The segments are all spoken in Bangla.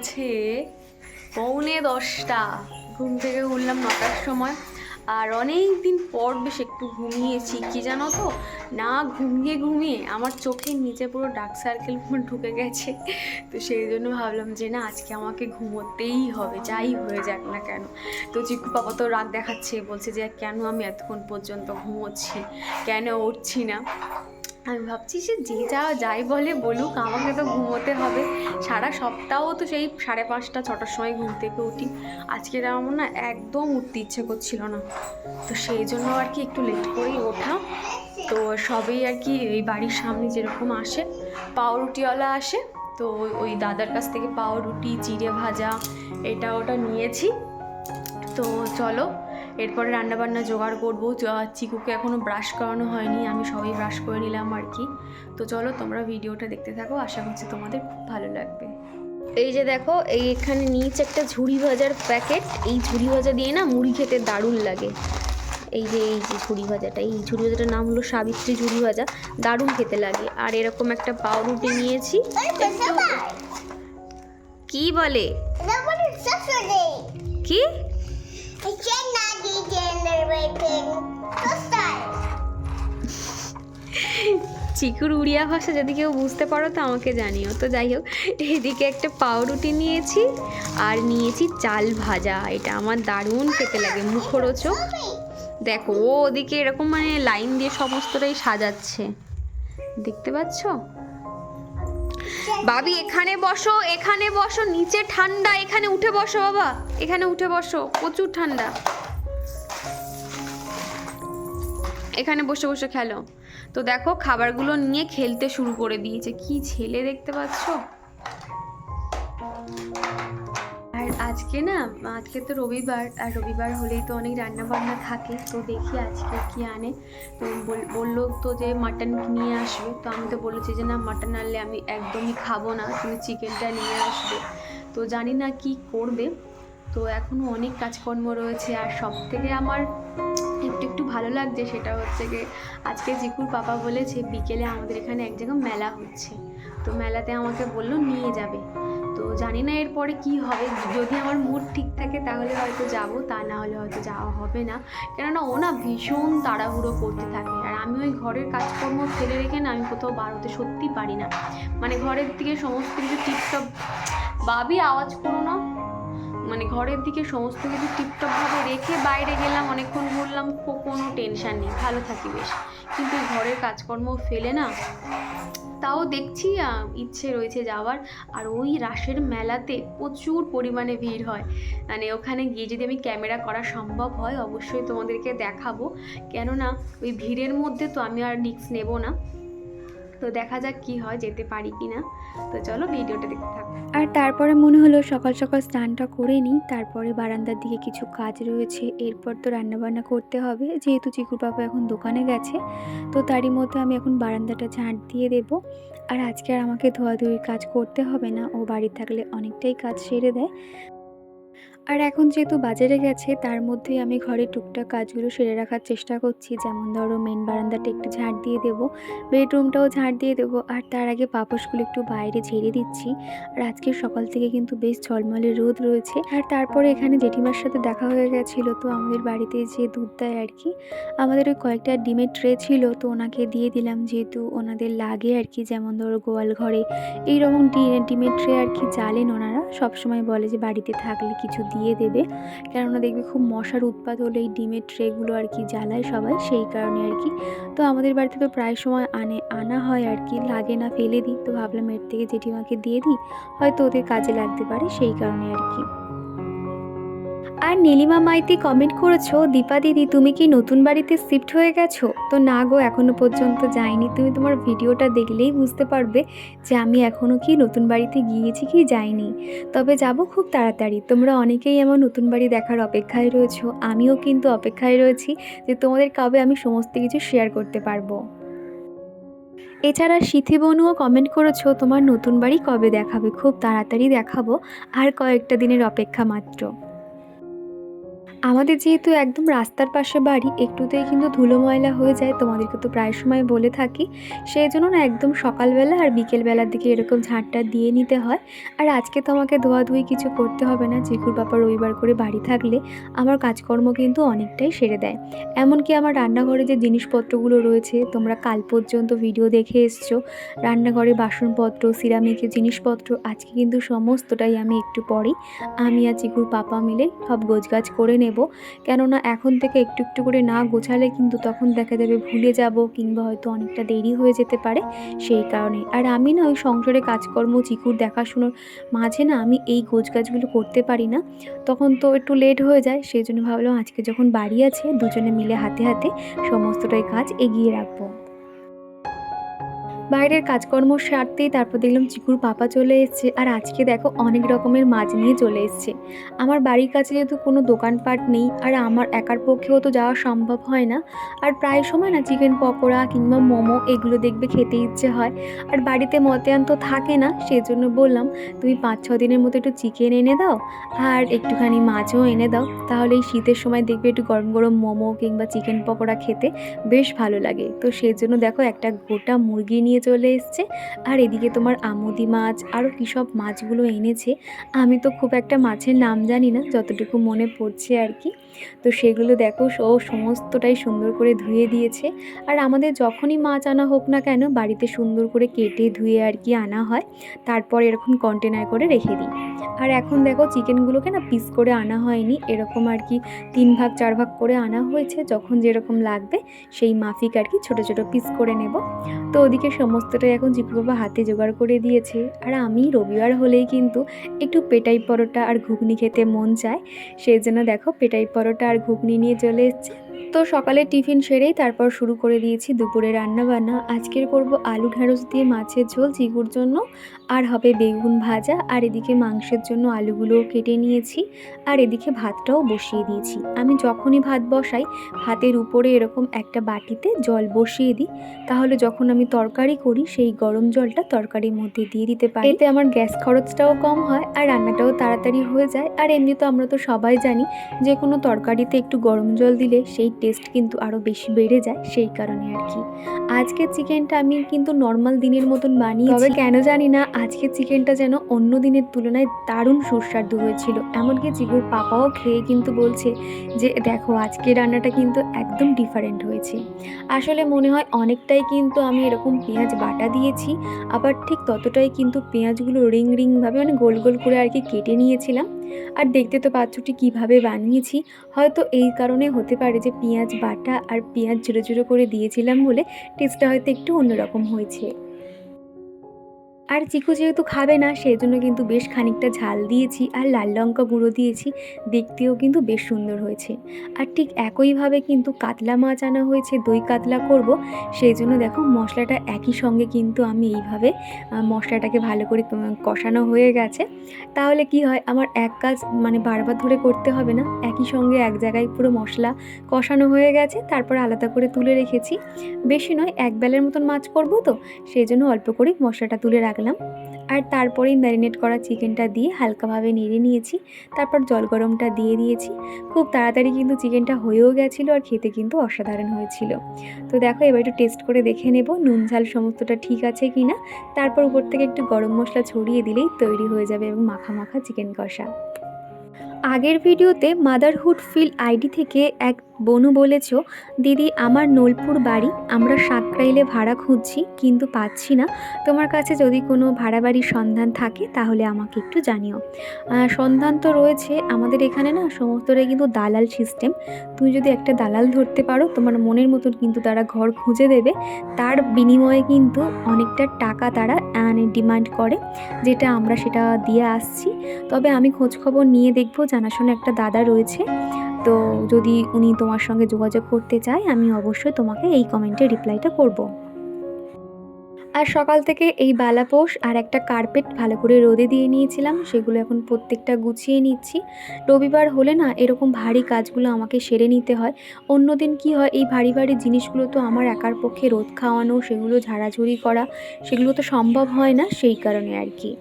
গেছে পৌনে দশটা। ঘুম থেকে উঠলাম নটার সময়। আর অনেক দিন পর বেশ একটু ঘুমিয়েছি, কি জানো তো? না ঘুমিয়ে ঘুমিয়ে আমার চোখের নিচে পুরো ডার্ক সার্কেল ঢুকে গেছে। তো সেই জন্য ভাবলাম যে না, আজকে আমাকে ঘুমোতেই হবে, যাই হয়ে যাক না কেন। তো চিকু পাপা তো রাগ দেখাচ্ছে, বলছে যে কেন আমি এতক্ষণ পর্যন্ত ঘুমোচ্ছি, কেন উঠছি না? আমি ভাবছি সে যে যা যাই বলে বলুক, আমাকে তো ঘুমোতে হবে। সারা সপ্তাহ তো সেই সাড়ে পাঁচটা, ছটার সময় ঘুম থেকে উঠি। আজকের আমার না একদম উঠতে ইচ্ছে করছিল না। তো সেই জন্য আর কি একটু লেট করেই ওঠা। তো সবেই আর কি এই বাড়ির সামনে যেরকম আসে, পাউরুটিওয়ালা আসে। তো ওই দাদার কাছ থেকে পাউরুটি চিড়ে ভাজা, এটা ওটা নিয়েছি। তো চলো এরপরে রান্নাবান্না জোগাড় করব চিকুকে এখনও ব্রাশ করানো হয়নি আমি সবই ব্রাশ করে নিলাম আর কি তো চলো তোমরা ভিডিওটা দেখতে থাকো আশা করছি তোমাদের খুব ভালো লাগবে এই যে দেখো এই এখানে নিচে একটা ঝুড়ি ভাজার প্যাকেট এই ঝুড়ি ভাজা দিয়ে না মুড়ি খেতে দারুণ লাগে এই যে এই যে ঝুড়ি ভাজাটা এই ঝুড়ি ভাজাটার নাম হলো সাবিত্রী ঝুড়ি ভাজা দারুণ খেতে লাগে আর এরকম একটা পাউরুটি নিয়েছি কি বলে কি চিকুর উড়িয়া ভাষা যদি কেউ বুঝতে পারো, তো আমাকে জানিও। তো যাই হোক, এদিকে একটা পাউরুটি নিয়েছি, আর নিয়েছি চাল ভাজা। এটা আমার দারুণ খেতে লাগে, মুখরোচক। দেখো, ও ওদিকে এরকম মানে লাইন দিয়ে সমস্তটাই সাজাচ্ছে। দেখতে পাচ্ছ? বাবি, এখানে বসো এখানে বসো, নিচে ঠান্ডা, এখানে উঠে বসো বাবা। এখানে উঠে বসো, প্রচুর ঠান্ডা। এখানে বসে বসে খেলো। তো দেখো, খাবারগুলো নিয়ে খেলতে শুরু করে দিয়েছে। কি ছেলে দেখতে পাচ্ছ? আজকে না, আজকে তো রবিবার, আর রবিবার হলেই তো অনেক রান্না বান্না থাকে, তো দেখি আজকে কি আনে। তো বল- বলল তো যে মাটন নিয়ে আসবে, তো আমি তো বলেছি যে না, মাটন আনলে আমি একদমই খাব না, তুমি চিকেনটা নিয়ে আসবে। তো জানি না কি করবে। তো এখনও অনেক কাজকর্ম রয়েছে, আর সব থেকে আমার একটু একটু ভালো লাগছে সেটা হচ্ছে যে, আজকে জিকুর পাপা বলেছে বিকেলে আমাদের এখানে এক জায়গায় মেলা হচ্ছে। তো মেলাতে আমাকে বলল নিয়ে যাবে। তো জানি না এরপরে কি হবে। যদি আমার মুড ঠিক থাকে তাহলে হয়তো যাব, তা না হলে হয়তো যাওয়া হবে না। কেননা ও না ভীষণ তাড়াহুড়ো করতে থাকে। আর আমি ওই ঘরের কাজকর্ম ফেলে রেখে না আমি কোথাও বার হতে সত্যি পারি না। মানে ঘরের দিকে সমস্ত কিছু টিপটপ, বাবি আওয়াজ করো না। মানে ঘরের দিকে সমস্ত কিছু টিপটপভাবে রেখে বাইরে গেলাম, অনেকক্ষণ ঘুরলাম কোনো টেনশান নেই, ভালো থাকি বেশ। কিন্তু ঘরের কাজকর্ম ফেলে না, তাও দেখছি ইচ্ছে রয়েছে যাওয়ার। আর ওই রাসের মেলাতে প্রচুর পরিমাণে ভিড় হয়। মানে ওখানে গিয়ে যদি আমি ক্যামেরা করা সম্ভব হয়, অবশ্যই তোমাদেরকে দেখাবো। কেননা ওই ভিড়ের মধ্যে তো আমি আর রিক্স নেব না। তো দেখা যাক কি হয়, যেতে পারি কি না তো চলো ভিডিওটা দেখতে থাকো। আর তারপরে মনে হলো সকাল সকাল স্নানটা করে নিই, তারপরে বারান্দার দিকে কিছু কাজ রয়েছে। এরপর তো রান্নাবান্না করতে হবে, যেহেতু চিকুর বাবা এখন দোকানে গেছে, তো তারই মধ্যে আমি এখন বারান্দাটা ঝাঁট দিয়ে দেব। আর আজকে আর আমাকে ধোয়াধুয়ির কাজ করতে হবে না, ও বাড়ি থাকলে অনেকটাই কাজ সেরে দেয়। আর এখন যেহেতু বাজারে গেছে, তার মধ্যেই আমি ঘরে টুকটাক কাজগুলো সেরে রাখার চেষ্টা করছি। যেমন ধরো মেন বারান্দাটা একটু ঝাঁট দিয়ে দেবো বেডরুমটাও ঝাঁট দিয়ে দেবো, আর তার আগে পাপোশগুলো একটু বাইরে ঝেড়ে দিচ্ছি। আর আজকে সকাল থেকে কিন্তু বেশ ঝলমলে রোদ রয়েছে। আর তারপরে এখানে জেঠিমার সাথে দেখা হয়ে গেছিল, তো আমাদের বাড়িতে যে দুধ দেয় আর কি, আমাদের ওই কয়েকটা ডিমের ট্রে ছিল, তো ওনাকে দিয়ে দিলাম যেহেতু ওনাদের লাগে আর কি, যেমন ধরো গোয়াল ঘরে, এইরকম ডিমের ট্রে আর কি জ্বালেন ওনারা, সবসময় বলে যে বাড়িতে থাকলে কিছু দিয়ে দেবে। কেননা দেখবে খুব মশার উৎপাত হলে এই ডিমের ট্রেগুলো আর কি জ্বালায় সবাই, সেই কারণে আর কি। তো আমাদের বাড়িতে তো প্রায় সময় আনে, আনা হয় আর কি। লাগে না ফেলে দিই। তো ভাবলাম এর থেকে জেঠিমাকে দিয়ে দিই। হয়তো ওদের কাজে লাগতে পারে, সেই কারণে আর কি। আর নীলিমা মাইতি কমেন্ট করেছ, দীপা দিদি, তুমি কি নতুন বাড়িতে শিফট হয়ে গেছো? তো না গো, এখনও পর্যন্ত যাইনি। তুমি তোমার ভিডিওটা দেখলেই বুঝতে পারবে যে আমি এখনও কি নতুন বাড়িতে গিয়েছি কি যাইনি। তবে যাব খুব তাড়াতাড়ি। তোমরা অনেকেই আমার নতুন বাড়ি দেখার অপেক্ষায় রয়েছো। আমিও কিন্তু অপেক্ষায় রয়েছি যে তোমাদের কবে আমি সমস্ত কিছু শেয়ার করতে পারব। এছাড়া সিথি বনুও কমেন্ট করেছ, তোমার নতুন বাড়ি কবে দেখাবে? খুব তাড়াতাড়ি দেখাবো, আর কয়েকটা দিনের অপেক্ষা মাত্র। আমাদের যেহেতু একদম রাস্তার পাশে বাড়ি, একটুতেই কিন্তু ধুলো ময়লা হয়ে যায়, তোমাদেরকে তো প্রায় সময় বলে থাকি। সেই জন্য না একদম সকালবেলা আর বিকেলবেলার দিকে এরকম ঝাঁটটা দিয়ে নিতে হয়। আর আজকে তো আমাকে ধোয়াধুয়ি কিছু করতে হবে না চিকুর বাবা রবিবার করে বাড়ি থাকলে আমার কাজকর্ম কিন্তু অনেকটাই সেরে দেয়। এমনকি আমার রান্নাঘরে যে জিনিসপত্রগুলো রয়েছে, তোমরা কাল পর্যন্ত ভিডিও দেখে এসছো, রান্নাঘরে বাসনপত্র, সিরামিকের জিনিসপত্র, আজকে কিন্তু সমস্তটাই আমি একটু পরেই, আমি আর চিকুর পাপা মিলে সব গোছগাছ করে নেব। কেননা এখন থেকে একটু একটু করে না গোছালে কিন্তু তখন দেখা যাবে ভুলে যাব কিংবা হয়তো অনেকটা দেরি হয়ে যেতে পারে সেই কারণে। আর আমি না ওই সংসারে কাজকর্ম, চিকুর দেখাশুনোর মাঝে না আমি এই গোছ গাছগুলো করতে পারি না। তখন তো একটু লেট হয়ে যায়, সেই জন্য ভাবলাম আজকে যখন বাড়ি আছে, দুজনে মিলে হাতে হাতে সমস্তটাই কাজ এগিয়ে রাখব। বাইরের কাজকর্ম সারতেই তারপর দেখলাম চিকুর পাপা চলে এসছে। আর আজকে দেখো অনেক রকমের মাছ নিয়ে চলে এসছে। আমার বাড়ির কাছে যেহেতু কোনো দোকানপাট নেই, আর আমার একার পক্ষেও তো যাওয়া সম্ভব হয় না। আর প্রায় সময় না চিকেন পকোড়া কিংবা মোমো এগুলো দেখবে খেতে ইচ্ছে হয়। আর বাড়িতে মতিয়ান তো থাকে না সেই জন্য বললাম, তুমি পাঁচ, ছ দিনের মতো একটু চিকেন এনে দাও, আর একটুখানি মাছও এনে দাও। তাহলে এই শীতের সময় দেখবে একটু গরম গরম মোমো কিংবা চিকেন পকোড়া খেতে বেশ ভালো লাগে। তো সেই জন্য দেখো একটা গোটা মুরগি নিয়ে চলে এসছে। আর এদিকে তোমার আমোদি মাছ আরও কী সব মাছগুলো এনেছে। আমি তো খুব একটা মাছের নাম জানি না, যতটুকু মনে পড়ছে আর কি। তো সেগুলো দেখো ও সমস্তটাই সুন্দর করে ধুয়ে দিয়েছে। আর আমাদের যখনই মাছ আনা হোক না কেন, বাড়িতে সুন্দর করে কেটে ধুয়ে আর কি আনা হয়। তারপর এরকম কন্টেনার করে রেখে দিই। আর এখন দেখো চিকেনগুলোকে না পিস করে আনা হয়নি। এরকম আর কি তিন ভাগ, চার ভাগ করে আনা হয়েছে। যখন যেরকম লাগবে সেই মাফিক আর কি ছোটো ছোটো পিস করে নেব। তো ওদিকে সমস্তটাই এখন জিপু বাবা হাতে জোগাড় করে দিয়েছে। আর আমি রবিবার হলেই কিন্তু একটু পেটাই পরোটা আর ঘুগনি খেতে মন চায়। সেই জন্য দেখো পেটাই পরোটা আর ঘুগনি নিয়ে চলে এসছে। তো সকালে টিফিন সেরেই তারপর শুরু করে দিয়েছি দুপুরে রান্না বান্না আজকের করব আলু ঢ্যাঁড়স দিয়ে মাছের ঝোল চিকুর জন্য, আর হবে বেগুন ভাজা। আর এদিকে মাংসের জন্য আলুগুলোও কেটে নিয়েছি, আর এদিকে ভাতটাও বসিয়ে দিয়েছি। আমি যখনই ভাত বসাই, ভাতের উপরে এরকম একটা বাটিতে জল বসিয়ে দিই। তাহলে যখন আমি তরকারি করি, সেই গরম জলটা তরকারির মধ্যে দিয়ে দিতে পারি। এতে আমার গ্যাস খরচটাও কম হয়, আর রান্নাটাও তাড়াতাড়ি হয়ে যায়। আর এমনি তো আমরা তো সবাই জানি, যে কোনো তরকারিতে একটু গরম জল দিলে সেই টেস্ট কিন্তু আরও বেশি বেড়ে যায় সেই কারণে আর কি। আজকে চিকেনটা আমি কিন্তু নর্মাল দিনের মতন বানিয়ে তবে কেন জানি না আজকে চিকেনটা যেন অন্য দিনের তুলনায় দারুণ সুস্বাদু হয়েছিল। এমনকি চিকুর পাপাও খেয়ে কিন্তু বলছে যে, দেখো আজকে রান্নাটা কিন্তু একদম ডিফারেন্ট হয়েছে। আসলে মনে হয় অনেকটাই কিন্তু আমি এরকম পেঁয়াজ বাটা দিয়েছি, আবার ঠিক ততটাই কিন্তু পেঁয়াজগুলো রিং রিংভাবে মানে গোল গোল করে আর কি কেটে নিয়েছিলাম। আর দেখতে তো পাত্রটি কীভাবে বানিয়েছি, হয়তো এই কারণে হতে পারে যে পেঁয়াজ বাটা আর পেঁয়াজ ঝুড়ো ঝুড়ো করে দিয়েছিলাম বলে টেস্টটা হয়তো একটু অন্যরকম হয়েছে। আর চিকু যেহেতু খাবে না সেই জন্য কিন্তু বেশ খানিকটা ঝাল দিয়েছি আর লাল লঙ্কা গুঁড়ো দিয়েছি। দেখতেও কিন্তু বেশ সুন্দর হয়েছে। আর ঠিক একইভাবে কিন্তু কাতলা মাছ আনা হয়েছে, দই কাতলা করব। সেই জন্য দেখো মশলাটা একই সঙ্গে কিন্তু আমি এইভাবে মশলাটাকে ভালো করে কষানো হয়ে গেছে। তাহলে কি হয়, আমার এক কাজ মানে বারবার ধরে করতে হবে না। একই সঙ্গে এক জায়গায় পুরো মশলা কষানো হয়ে গেছে, তারপর আলাদা করে তুলে রেখেছি। বেশি নয়, এক বেলার মতন মাছ করব তো। সেই জন্য অল্প করে মশলাটা তুলে রাখলাম আর তারপরেই ম্যারিনেট করা চিকেনটা দিয়ে হালকাভাবে নেড়ে নিয়েছি। তারপর জল গরমটা দিয়ে দিয়েছি। খুব তাড়াতাড়ি কিন্তু চিকেনটা হয়েও গেছিল আর খেতে কিন্তু অসাধারণ হয়েছিল। তো দেখো, এবার একটু টেস্ট করে দেখে নেব নুন, ঝাল সমস্তটা ঠিক আছে কি না তারপর উপর থেকে একটু গরম মশলা ছড়িয়ে দিলেই তৈরি হয়ে যাবে এবং মাখা মাখা চিকেন কষা। আগের ভিডিওতে মাদারহুড ফিল আইডি থেকে এক বনু বলেছ, দিদি, আমার নোলপুর বাড়ি, আমরা সাঁকরাইলে ভাড়া খুঁজছি, কিন্তু পাচ্ছি না। তোমার কাছে যদি কোনো ভাড়া বাড়ির সন্ধান থাকে, তাহলে আমাকে একটু জানিও। সন্ধান তো রয়েছে, আমাদের এখানে না সমস্তটাই কিন্তু দালাল সিস্টেম। তুমি যদি একটা দালাল ধরতে পারো, তোমার মনের মতন কিন্তু তারা ঘর খুঁজে দেবে। তার বিনিময়ে কিন্তু অনেকটা টাকা তারা ডিমান্ড করে, যেটা আমরা সেটা দিয়ে আসছি। তবে আমি খোঁজখবর নিয়ে দেখব, জানাশোনা একটা দাদা রয়েছে। তো যদি উনি তোমার সঙ্গে যোগাযোগ করতে চায় আমি অবশ্যই তোমাকে এই কমেন্টে রিপ্লাইটা করব। আর সকাল থেকে এই বালাপোষ আর একটা কার্পেট ভালো করে রোদে দিয়ে নিয়েছিলাম, সেগুলো এখন প্রত্যেকটা গুছিয়ে নিচ্ছি। রবিবার হলে না এরকম ভারী কাজগুলো আমাকে সেরে নিতে হয়। অন্যদিন কি হয়, এই ভারী ভারী জিনিসগুলো তো আমার একার পক্ষে রোদ খাওয়ানো, সেগুলো ঝাড়াঝুড়ি করা, সেগুলো তো সম্ভব হয় না, সেই কারণে আর কি।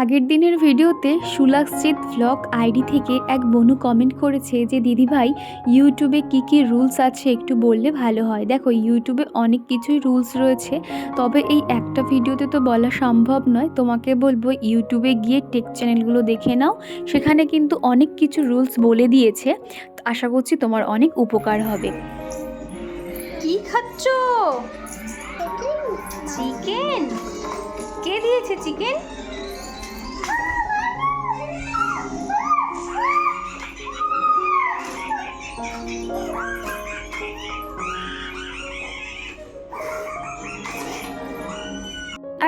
আগের দিনের ভিডিওতে সুলাকজিৎ ভ্লগ আইডি থেকে এক বনু কমেন্ট করেছে যে দিদিভাই ইউটিউবে কি কি রুলস আছে একটু বললে ভালো হয়? দেখো ইউটিউবে অনেক কিছুই রুলস রয়েছে তবে এই একটা ভিডিওতে তো বলা সম্ভব নয়। তোমাকে বলব ইউটিউবে গিয়ে টেক চ্যানেলগুলো দেখে নাও। সেখানে কিন্তু অনেক কিছু রুলস বলে দিয়েছে। আশা করছি তোমার অনেক উপকার হবে। কি খাচ্ছ? চিকেন কে দিয়েছে চিকেন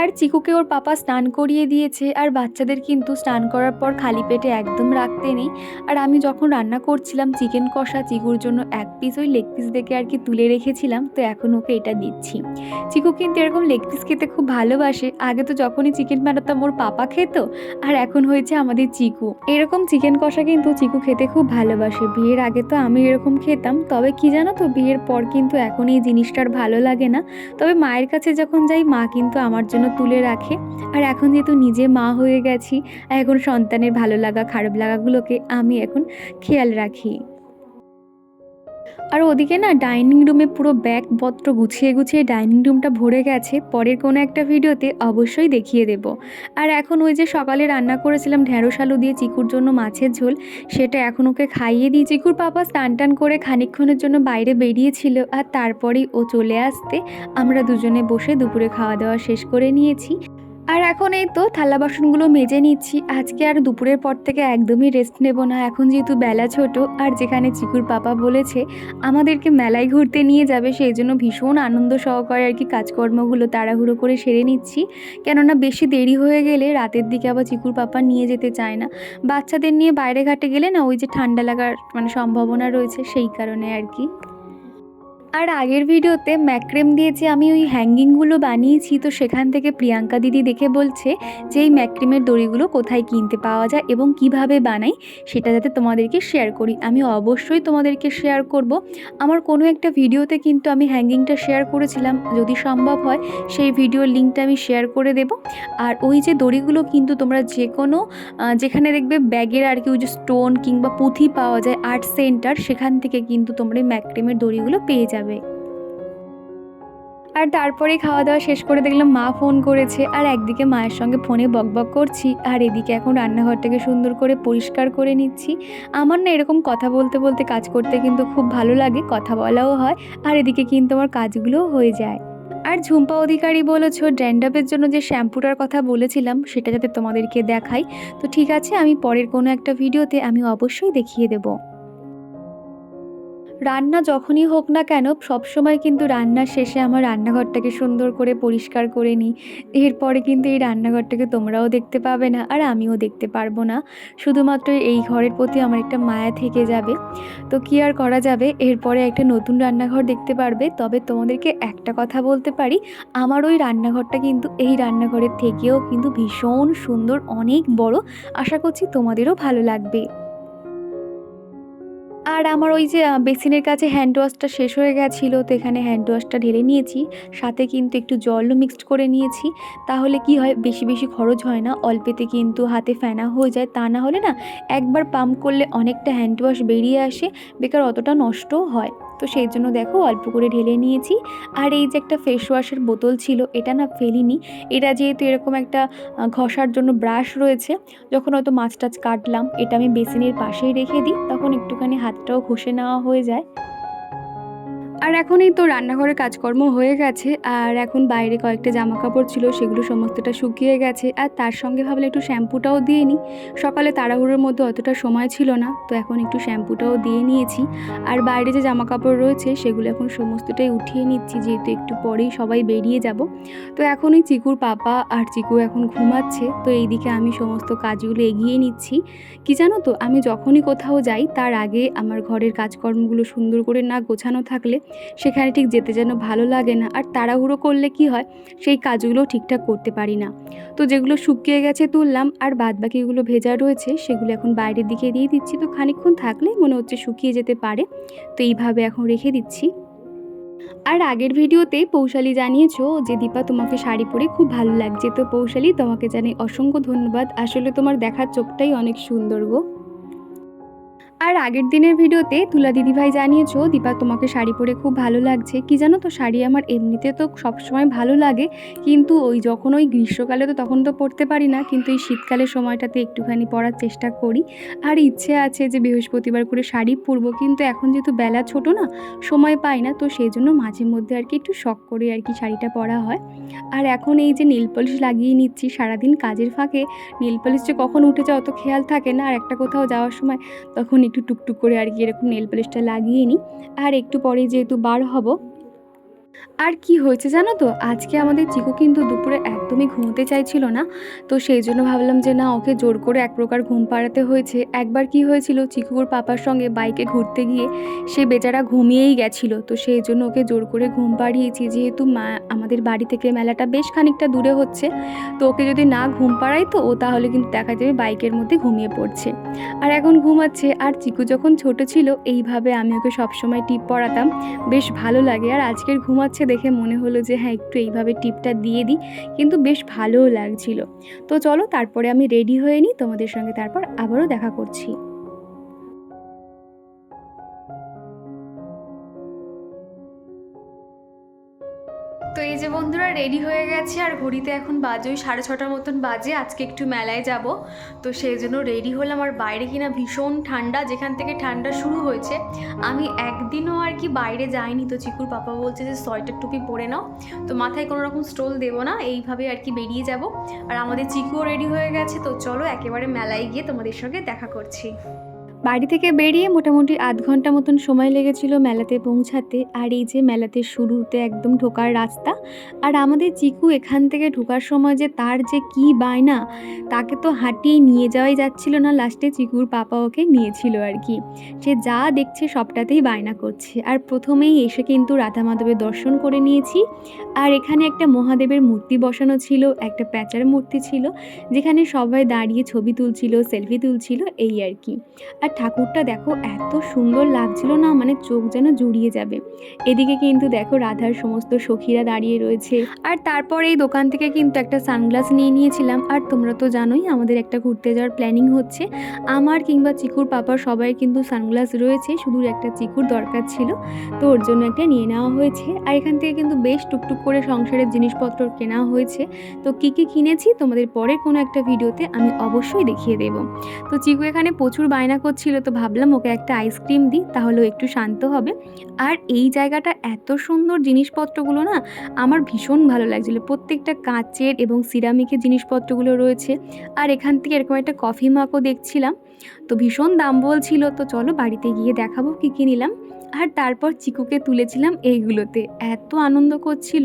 আর চিকুকে ওর পাপা স্নান করিয়ে দিয়েছে, আর বাচ্চাদের কিন্তু স্নান করার পর খালি পেটে একদম রাখতে নেই। আর আমি যখন রান্না করছিলাম, চিকেন কষা চিকুর জন্য এক পিস ওই লেগ পিস দেখে আর কি তুলে রেখেছিলাম, তো এখন ওকে এটা দিচ্ছি। চিকু কিন্তু এরকম লেগ পিস খেতে খুব ভালোবাসে। আগে তো যখনই চিকেন বানাতাম, ওর পাপা খেত, আর এখন হয়েছে আমাদের চিকু। এরকম চিকেন কষা কিন্তু চিকু খেতে খুব ভালোবাসে। বিয়ের আগে তো আমি এরকম খেতাম, তবে কি জানো তো, বিয়ের পর কিন্তু এখন এই জিনিসটার ভালো লাগে না। তবে মায়ের কাছে যখন যাই, মা কিন্তু আমার জন্য তুলে রাখে। আর এখন যেহেতু নিজে মা হয়ে গেছি এখন সন্তানের ভালো লাগা, খারাপ লাগাগুলোকে আমি এখন খেয়াল রাখি। আর ওদিকে না ডাইনিং রুমে পুরো ব্যাগপত্র গুছিয়ে গুছিয়ে ডাইনিং রুমটা ভরে গেছে। পরের কোনো একটা ভিডিওতে অবশ্যই দেখিয়ে দেব। আর এখন ওই যে সকালে রান্না করেছিলাম ঢেঁড়স আলু দিয়ে চিকুর জন্য মাছের ঝোল, সেটা এখন ওকে খাইয়ে দিই। চিকুর পাপা স্নান টান করে খানিকক্ষণের জন্য বাইরে বেরিয়েছিল আর তারপরেই ও চলে আসতে আমরা দুজনে বসে দুপুরে খাওয়া দাওয়া শেষ করে নিয়েছি। আর এখন এই তো থালা বাসনগুলো মেজে নিচ্ছি। আজকে আর দুপুরের পর থেকে একদমই রেস্ট নেব না। এখন যেহেতু বেলা ছোট, আর যেখানে চিকুর পাপা বলেছে, আমাদেরকে মেলায় ঘুরতে নিয়ে যাবে, সেই জন্য ভীষণ আনন্দ সহকারে আর কি কাজকর্মগুলো তাড়াহুড়ো করে সেরে নিচ্ছি। কেননা বেশি দেরি হয়ে গেলে রাতের দিকে আবার চিকুর পাপা নিয়ে যেতে চায় না। বাচ্চাদের নিয়ে বাইরে ঘাটে গেলে না ওই যে ঠান্ডা লাগার মানে সম্ভাবনা রয়েছে, সেই কারণে আর কি। আর আগের ভিডিওতে ম্যাক্রেম দিয়ে যে আমি ওই হ্যাঙ্গিংগুলো বানিয়েছি, তো সেখান থেকে প্রিয়াঙ্কা দিদি দেখে বলছে যে এই ম্যাক্রিমের দড়িগুলো কোথায় কিনতে পাওয়া যায় এবং কীভাবে বানাই সেটা যাতে তোমাদেরকে শেয়ার করি। আমি অবশ্যই তোমাদেরকে শেয়ার করব। আমার কোনো একটা ভিডিওতে কিন্তু আমি হ্যাঙ্গিংটা শেয়ার করেছিলাম। যদি সম্ভব হয়, সেই ভিডিওর লিঙ্কটা আমি শেয়ার করে দেব। আর ওই যে দড়িগুলো কিন্তু তোমরা যে কোনো যেখানে দেখবে ব্যাগের আর কি ওই যে স্টোন কিংবা পুঁথি পাওয়া যায় আর্ট সেন্টার সেখান থেকে কিন্তু তোমরা ম্যাক্রিমের দড়িগুলো পেয়ে যাবে। আর তারপরে খাওয়া দাওয়া শেষ করে দেখলাম মা ফোন করেছে আর একদিকে মায়ের সঙ্গে ফোনে বকবক করছি আর এদিকে এখন রান্নাঘরটাকে সুন্দর করে পরিষ্কার করে নিচ্ছি। আমার না এরকম কথা বলতে বলতে কাজ করতে কিন্তু খুব ভালো লাগে, কথা বলাও হয় আর এদিকে কিন্তু আমার কাজগুলোও হয়ে যায়। আর ঝুম্পা অধিকারী বলেছ, ড্যান্ডাপের জন্য যে শ্যাম্পুটার কথা বলেছিলাম সেটা যাতে তোমাদেরকে দেখাই। তো ঠিক আছে, আমি পরের কোনো একটা ভিডিওতে আমি অবশ্যই দেখিয়ে দেবো। রান্না যখনই হোক না কেন, সবসময় কিন্তু রান্নার শেষে আমার রান্নাঘরটাকে সুন্দর করে পরিষ্কার করে নিই। এরপরে কিন্তু এই রান্নাঘরটাকে তোমরাও দেখতে পাবে না, আর আমিও দেখতে পারব না। শুধুমাত্র এই ঘরের প্রতি আমার একটা মায়া থেকে যাবে। তো কী আর করা যাবে? এরপরে একটা নতুন রান্নাঘর দেখতে পারবে। তবে তোমাদেরকে একটা কথা বলতে পারি, আমার ওই রান্নাঘরটা কিন্তু এই রান্নাঘরের থেকেও কিন্তু ভীষণ সুন্দর, অনেক বড়। আশা করছি তোমাদেরও ভালো লাগবে। আর আমার ওই যে বেসিনের কাছে হ্যান্ড ওয়াশটা শেষ হয়ে গেছিল, তো এখানে হ্যান্ড ওয়াশটা ঢেলে নিয়েছি। সাথে কিন্তু একটু জলও মিক্সড করে নিয়েছি। তাহলে কি হয়, বেশি বেশি খরচ হয় না, অল্পেতে কিন্তু হাতে ফেনা হয়ে যায়। তা না হলে না, একবার পাম্প করলে অনেকটা হ্যান্ড ওয়াশ বেরিয়ে আসে, বেকার অতটা নষ্টও হয়। তো সেই জন্য দেখো অল্প করে ঢেলে নিয়েছি। আর এই যে একটা ফেস ওয়াশের বোতল ছিল, এটা না ফেলিনি। এটা যেহেতু এরকম একটা ঘষার জন্য ব্রাশ রয়েছে, যখন হয়তো মাছ টাছ কাটলাম, এটা আমি বেসিনের পাশেই রেখে দিই, তখন একটুখানি হাতটাও ঘষে নেওয়া হয়ে যায়। আর এখন এই তো রান্নাঘরের কাজকর্ম হয়ে গেছে, আর এখন বাইরে কয়েকটা জামা কাপড় ছিল, সেগুলো সমস্তটা শুকিয়ে গেছে, আর তার সঙ্গে ভাবলে একটু শ্যাম্পুটাও দিয়ে নিই। সকালে তাড়াহুড়োর মধ্যে অতটা সময় ছিল না, তো এখন একটু শ্যাম্পুটাও দিয়ে নিয়েছি। আর বাইরে যে জামা কাপড় রয়েছে, সেগুলো এখন সমস্তটাই উঠিয়ে নিচ্ছি, যেহেতু একটু পরেই সবাই বেরিয়ে যাব। তো এখন এই চিকুর পাপা আর চিকু এখন ঘুমাচ্ছে, তো এইদিকে আমি সমস্ত কাজগুলো এগিয়ে নিচ্ছি। কি জানো তো, আমি যখনই কোথাও যাই, তার আগে আমার ঘরের কাজকর্মগুলো সুন্দর করে না গোছানো থাকলে সেখানে ঠিক যেতে যেন ভালো লাগে না আর তাড়াহুড়ো করলে কি হয়? সেই কাজগুলো ঠিকঠাক করতে পারি না। তো যেগুলো শুকিয়ে গেছে তুললাম আর বাদ বাকিগুলো ভেজা রয়েছে সেগুলো এখন বাইরের দিকে দিয়ে দিচ্ছি। তো খানিকক্ষণ থাকলে মনে হচ্ছে শুকিয়ে যেতে পারে। তো এইভাবে এখন রেখে দিচ্ছি। আর আগের ভিডিওতে পৌশালী জানিয়েছো যে দীপা তোমাকে শাড়ি পরে খুব ভালো লাগছে। তো পৌশালী, তোমাকে জানাই অসংখ্য ধন্যবাদ। আসলে তোমার দেখার চোখটাই অনেক সুন্দর গো। আর আগের দিনের ভিডিওতে তুলা দিদিভাই জানিয়েছো, দীপা তোমাকে শাড়ি পরে খুব ভালো লাগছে। কি জানো তো, শাড়ি আমার এমনিতে তো সবসময় ভালো লাগে, কিন্তু ওই যখন ওই গ্রীষ্মকালে তো তখন তো পরতে পারি না, কিন্তু এই শীতকালের সময়টাতে একটুখানি পরার চেষ্টা করি। আর ইচ্ছে আছে যে বৃহস্পতিবার করে শাড়ি পরবো, কিন্তু এখন যেহেতু বেলা ছোট না, সময় পাই না, তো সেই জন্য মাঝে মধ্যে আর কি একটু শখ করে আর কি শাড়িটা পরা হয়। আর এখন এই যে নীল পলিশ লাগিয়ে নিচ্ছি, সারাদিন কাজের ফাঁকে, নীল পলিশ যে কখন উঠে যায় অত খেয়াল থাকে না, আর একটা কোথাও যাওয়ার সময় তখন একটু টুকটুক করে আর কি এরকম নেল পলিশটা লাগিয়ে নিই। আর একটু পরে যেহেতু বার হব আর কি হয়েছে জানো তো? আজকে আমাদের চিকু কিন্তু দুপুরে একদমই ঘুমোতে চাইছিল না। তো সেই জন্য ভাবলাম যে না, ওকে জোর করে এক প্রকার ঘুম পাড়াতে হয়েছে। একবার কি হয়েছিল, চিকুর পাপার সঙ্গে বাইকে ঘুরতে গিয়ে সে বেচারা ঘুমিয়েই গেছিল। তো সেই জন্য ওকে জোর করে ঘুম পাড়িয়েছি। যেহেতু মা, আমাদের বাড়ি থেকে মেলাটা বেশ খানিকটা দূরে হচ্ছে, তো ওকে যদি না ঘুম পাড়াই তো ও তাহলে কিন্তু দেখা যাবে বাইকের মধ্যে ঘুমিয়ে পড়ছে। আর এখন ঘুমাচ্ছে। আর চিকু যখন ছোট ছিল, এইভাবে আমি ওকে সবসময় টিপ পড়াতাম। বেশ ভালো লাগে। আর আজকের ঘুমাচ্ছে দেখে মনে হলো যে হ্যাঁ একটু এইভাবে টিপটা দিয়ে দিই, কিন্তু বেশ ভালোও লাগছিল। তো চলো তারপরে আমি রেডি হয়ে নিই, তোমাদের সঙ্গে তারপর আবারও দেখা করছি। বন্ধুরা রেডি হয়ে গেছে আর ঘড়িতে এখন বাজে ওই সাড়ে ছটার মতন বাজে। আজকে একটু মেলায় যাব। তো সেই জন্য রেডি হলাম। আর বাইরে কিনা ভীষণ ঠান্ডা, যেখান থেকে ঠান্ডা শুরু হয়েছে। আমি একদিনও আর কি বাইরে যাইনি। তো চিকুর পাপা বলছে যে, সোয়েটার টুপি পরে নাও। তো মাথায় কোনো রকম স্টোল দেবো না। এইভাবে আর কি বেরিয়ে যাব। আর আমাদের চিকুও রেডি হয়ে গেছে। তো চলো একেবারে মেলায় গিয়ে তোমাদের সঙ্গে দেখা করছি। বাড়ি থেকে বেরিয়ে মোটামুটি আধ ঘণ্টা মতন সময় লেগেছিল মেলাতে পৌঁছাতে। আর এই যে মেলাতে শুরুতে একদম ঢোকার রাস্তা, আর আমাদের চিকু এখান থেকে ঢোকার সময় যে তার যে কি বায়না, তাকে তো হাঁটিয়ে নিয়ে যাওয়াই যাচ্ছিল না, লাস্টে চিকুর পাপা ওকে নিয়েছিল আর কি। সে যা দেখছে সবটাতেই বায়না করছে। আর প্রথমেই এসে কিন্তু রাধা মাধবের দর্শন করে নিয়েছি। আর এখানে একটা মহাদেবের মূর্তি বসানো ছিল, একটা প্যাঁচার মূর্তি ছিল, যেখানে সবাই দাঁড়িয়ে ছবি তুলছিল, সেলফি তুলছিল, এই আর কি। আর ঠাকুরটা দেখো এত সুন্দর লাগছিল না মানে চোখ যেন জুড়িয়ে যাবে। এদিকে কিন্তু দেখো রাধার সমস্ত সখীরা দাঁড়িয়ে রয়েছে। আর তারপর এই দোকান থেকে কিন্তু একটা সানগ্লাস নিয়ে নিয়েছিলাম। আর তোমরা তো জানোই আমাদের একটা ঘুরতে যাওয়ার প্ল্যানিং হচ্ছে। আমার কিংবা চিকুর পাপার সবাই কিন্তু সানগ্লাস রয়েছে, শুধু একটা চিকুর দরকার ছিল, তো ওর জন্য একটা নিয়ে নেওয়া হয়েছে। আর এখান থেকে কিন্তু বেশ টুকটুক করে সংসারের জিনিসপত্র কেনা হয়েছে। তো কী কী কিনেছি তোমাদের পরে কোনো একটা ভিডিওতে আমি অবশ্যই দেখিয়ে দেবো। তো চিকু এখানে প্রচুর বায়না করছিল তো ভাবলাম ওকে একটা আইসক্রিম দিই, তাহলে একটু শান্ত হবে। আর এই জায়গাটা এত সুন্দর জিনিসপত্রগুলো না, আমার ভীষণ ভালো লাগছিল। প্রত্যেকটা কাঁচের এবং সিরামিকের জিনিসপত্রগুলো রয়েছে। আর এখান থেকে এরকম একটা কফি মাকও দেখছিলাম। তো ভীষণ দাম বলছিল, তো চলো বাড়িতে গিয়ে দেখাবো কী কী নিলাম। আর তারপর চিকুকে তুলেছিলাম এইগুলোতে। এত আনন্দ করছিল।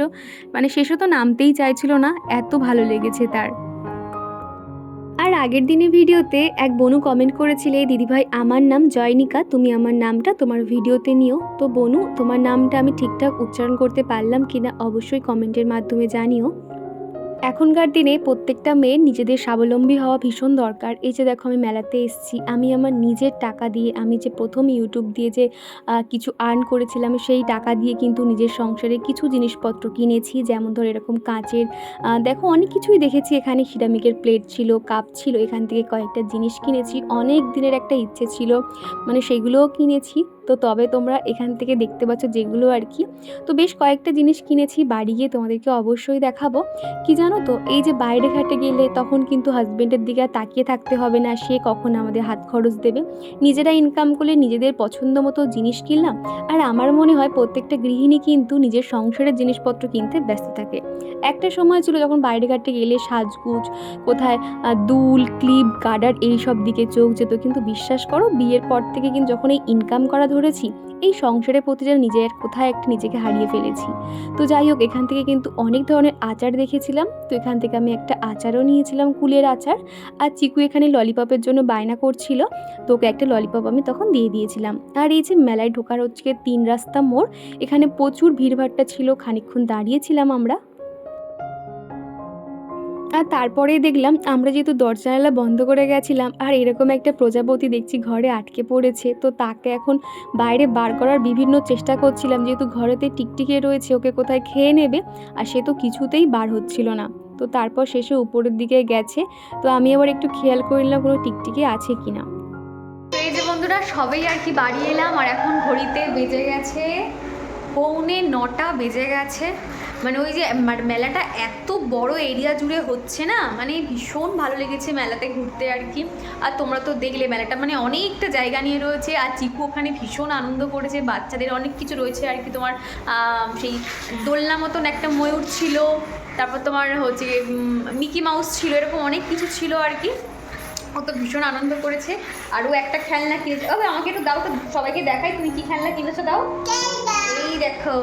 মানে শেষে তো নামতেই চাইছিল না, এত ভালো লেগেছে তার। আগের দিনের ভিডিওতে এক বনু কমেন্ট করেছিলে দিদিভাই, আমার নাম জয়নিকা, তুমি আমার নামটা তোমার ভিডিওতে নিও। তো বনু, তোমার নামটা আমি ঠিকঠাক উচ্চারণ করতে পারলাম কিনা অবশ্যই কমেন্টের মাধ্যমে জানিও। এখনকার দিনে প্রত্যেকটা মেয়ের নিজেদের স্বাবলম্বী হওয়া ভীষণ দরকার। এই যে দেখো আমি মেলাতে এসেছি, আমি আমার নিজের টাকা দিয়ে, আমি যে প্রথম ইউটিউব দিয়ে যে কিছু আর্ন করেছিলাম, সেই টাকা দিয়ে কিন্তু নিজের সংসারে কিছু জিনিসপত্র কিনেছি, যেমন ধর এরকম কাঁচের দেখো অনেক কিছুই দেখেছি। এখানে সিরামিকের প্লেট ছিল কাপ ছিল, এখান থেকে কয়েকটা জিনিস কিনেছি। অনেক দিনের একটা ইচ্ছে ছিল মানে সেগুলোও কিনেছি। তো তবে তোমরা এখান থেকে দেখতে পাচ্ছ যেগুলো আর কি। তো বেশ কয়েকটা জিনিস কিনেছি, বাড়ি গিয়ে তোমাদেরকে অবশ্যই দেখাবো। কি জানো তো, এই যে বাইরে ঘাটে গেলে তখন কিন্তু হাজব্যান্ডের দিকে আর তাকিয়ে থাকতে হবে না, সে কখন আমাদের হাত খরচ দেবে। নিজেরা ইনকাম করলে নিজেদের পছন্দ মতো জিনিস কিনলাম। আর আমার মনে হয় প্রত্যেকটা গৃহিণী কিন্তু নিজের সংসারের জিনিসপত্র কিনতে ব্যস্ত থাকে। একটা সময় ছিল যখন বাইরে ঘাটে গেলে সাজগুজ, কোথায় দুল ক্লিপ গার্ডার এইসব দিকে চোখ যেত। কিন্তু বিশ্বাস করো, বিয়ের পর থেকে কিন্তু যখন এই ইনকাম করা ধরেছি এই সংসারের প্রতি যেন নিজের কোথায় একটা নিজেকে হারিয়ে ফেলেছি। তো যাই হোক, এখান থেকে কিন্তু অনেক ধরনের আচার দেখেছিলাম। তো এখান থেকে আমি একটা আচারও নিয়েছিলাম, কুলের আচার। আর চিকু এখানে ললিপপের জন্য বায়না করছিল। তো ওকে একটা ললিপপ আমি তখন দিয়ে দিয়েছিলাম। আর এই যে মেলায় ঢোকার হচ্ছে তিন রাস্তা মোড়, এখানে প্রচুর ভিড়ভাট্টা ছিল, খানিকক্ষণ দাঁড়িয়েছিলাম আমরা। আর তারপরেই দেখলাম আমরা যেহেতু দরজা জানালা বন্ধ করে গেছিলাম, আর এরকম একটা প্রজাপতি দেখছি ঘরে আটকে পড়েছে, তো তাকে এখন বাইরে বার করার বিভিন্ন চেষ্টা করছিলাম, যেহেতু ঘরেতে টিকটিকে রয়েছে, ওকে কোথায় খেয়ে নেবে, আর সে তো কিছুতেই বার হচ্ছিল না। তো তারপর শেষে উপরের দিকে গেছে, তো আমি আবার একটু খেয়াল করে নিলাম কোনো টিকটিকি আছে কিনা। তো এই যে বন্ধুরা, সবেই আর কি বাড়ি এলাম, আর এখন ঘড়িতে বেজে গেছে, পৌনে নটা বেজে গেছে। মানে ওই যে মেলাটা এত বড় এরিয়া জুড়ে হচ্ছে না? মানে ভীষণ ভালো লেগেছে মেলাতে ঘুরতে আর কি। আর তোমরা তো দেখলে মেলাটা মানে অনেকটা জায়গা নিয়ে রয়েছে। আর চিকু ওখানে ভীষণ আনন্দ করেছে। বাচ্চাদের অনেক কিছু রয়েছে আর কি। তোমার সেই দোলনা মতন একটা ময়ূর ছিল। তারপর তোমার হচ্ছে মিকি মাউস ছিল। এরকম অনেক কিছু ছিল আর কি। ও তো ভীষণ আনন্দ করেছে। আর ও একটা খেলনা কিনেছে। ওকে আমাকে একটু দাও তো সবাইকে দেখাই তুমি কি খেলনা কিনেছো দাও। এই দেখো।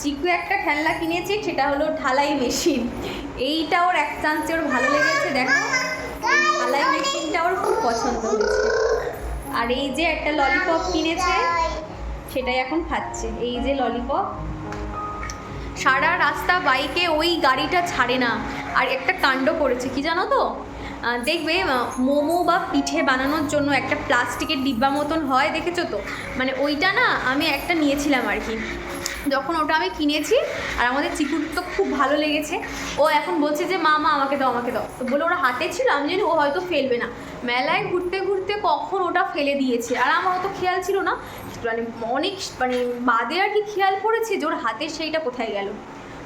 চিকু একটা খেলনা কিনেছে, সেটা হলো ঢালাই মেশিন। এইটা ওর এক চান্সে ওর ভালো লেগেছে, দেখো। ঢালাই মেশিনটা ওর খুব পছন্দ হয়েছে। আর এই যে একটা ললিপপ কিনেছে, সেটাই এখন খাচ্ছে। এই যে ললিপপ সারা রাস্তা বাইকে ওই গাড়িটা ছাড়ে না। আর একটা কাণ্ড করেছে, কি জানো তো? দেখবে মোমো বা পিঠে বানানোর জন্য একটা প্লাস্টিকের ডিব্বা মতন হয়, দেখেছ তো? মানে ওইটা না আমি একটা নিয়েছিলাম আর কি। যখন ওটা আমি কিনেছি, আর আমাদের চিকুর তো খুব ভালো লেগেছে। ও এখন বলছে যে, মা মা, আমাকে দাও আমাকে দাও। তো বলে ওরা হাতে ছিল, আমি জানি ও হয়তো ফেলবে না। মেলায় ঘুরতে ঘুরতে কখন ওটা ফেলে দিয়েছে? আর আমার অত খেয়াল ছিল না। মানে অনেক মানে বাদে আর কি খেয়াল পড়েছে যে ওর হাতের সেইটা কোথায় গেল।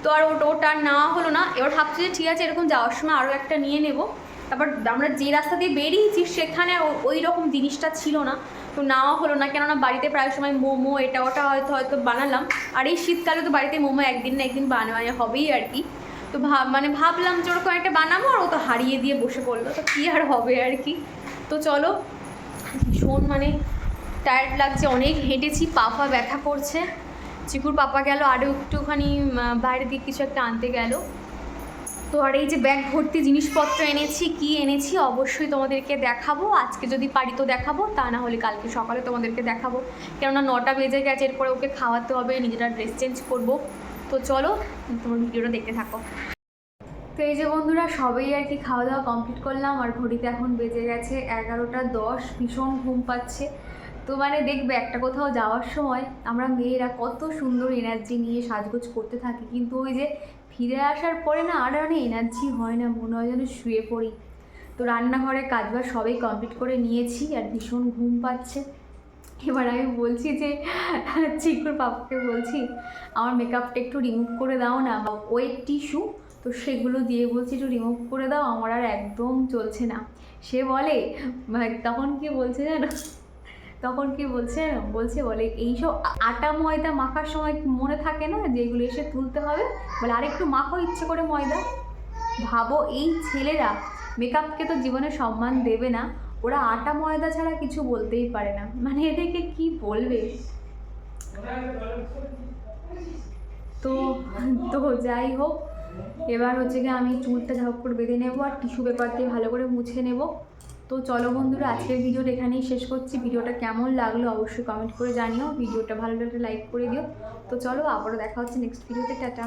তো আর ওটা ওটা নেওয়া হলো না। এবার ভাবছি যে, ঠিক আছে, এরকম যাওয়ার সময় আরও একটা নিয়ে নেব। তারপর আমরা যে রাস্তা দিয়ে বেরিয়েছি, সেখানে ওই রকম জিনিসটা ছিল না। তো নেওয়া হলো না কেননা বাড়িতে প্রায় সময় মোমো এটা ওটা হয়তো হয়তো বানালাম। আর এই শীতকালে তো বাড়িতে মোমো একদিন না একদিন বানানো হবেই আর কি। তো ভাব মানে ভাবলাম যে ওরকম একটা বানাবো আর ও তো হারিয়ে দিয়ে বসে পড়ল তো কী আর হবে আর কি। তো চলো ভীষণ মানে টায়ার্ড লাগছে অনেক হেঁটেছি পা পা ব্যথা করছে। চিকুর পাপা গেল আরও একটুখানি উম, বাইরে দিয়ে কিছু একটা আনতে গেল। তো আর এই যে ব্যাগ ভর্তি জিনিসপত্র এনেছি, কি এনেছি অবশ্যই তোমাদেরকে দেখাবো। আজকে যদি পারি তো দেখাবো, তা না হলে কালকে সকালে তোমাদেরকে দেখাবো। কেননা নটা বেজে গেছে, এরপরে ওকে খাওয়াতে হবে, নিজেরা ড্রেস চেঞ্জ করব। তো চলো, তোমার ভিডিওটা দেখতে থাকো। তো এই যে বন্ধুরা, সবেই আর কি খাওয়া দাওয়া কমপ্লিট করলাম, আর ঘড়িতে এখন বেজে গেছে এগারোটা দশ, ভীষণ ঘুম পাচ্ছে। তো মানে দেখবে, একটা কোথাও যাওয়ার সময় আমরা মেয়েরা কত সুন্দর এনার্জি নিয়ে সাজগোজ করতে থাকি। কিন্তু ওই যে ফিরে আসার পরে না আর অনেক এনার্জি হয় না, মনে হয় যেন শুয়ে পড়ি। তো রান্নাঘরে কাজবাজ সবই কমপ্লিট করে নিয়েছি আর ভীষণ ঘুম পাচ্ছে। এবার আমি বলছি যে, চিকুর পাপাকে বলছি, আমার মেকআপটা একটু রিমুভ করে দাও না বা ওয়েট টিস্যু তো সেগুলো দিয়ে বলছি একটু রিমুভ করে দাও, আমার আর একদম চলছে না। সে বলে, তখন কি বলছে জানো? তখন কি বলছে? বলছে, বলে, এইসব আটা ময়দা মাখার সময় মনে থাকে না যেগুলো এসে তুলতে হবে? বলে, আরেকটু মাখো, ইচ্ছে করে ময়দা। ভাবো, এই ছেলেরা মেকআপকে তো জীবনে সম্মান দেবে না। ওরা আটা ময়দা ছাড়া কিছু বলতেই পারে না। মানে এদেরকে কি বলবে? তো তো যাই হোক, এবার হচ্ছে কি আমি চুলটা ঝাপ করে বেঁধে নেব আর টিস্যু পেপার দিয়ে ভালো করে মুছে নেব। তো চলো বন্ধুরা, আজকের ভিডিওটা এখানেই শেষ করছি। ভিডিওটা কেমন লাগল অবশ্যই কমেন্ট করে জানিও। ভিডিওটা ভালো লাগলে লাইক করে দিও। তো চলো, আবারও দেখা হচ্ছে নেক্সট ভিডিওতে টাটা।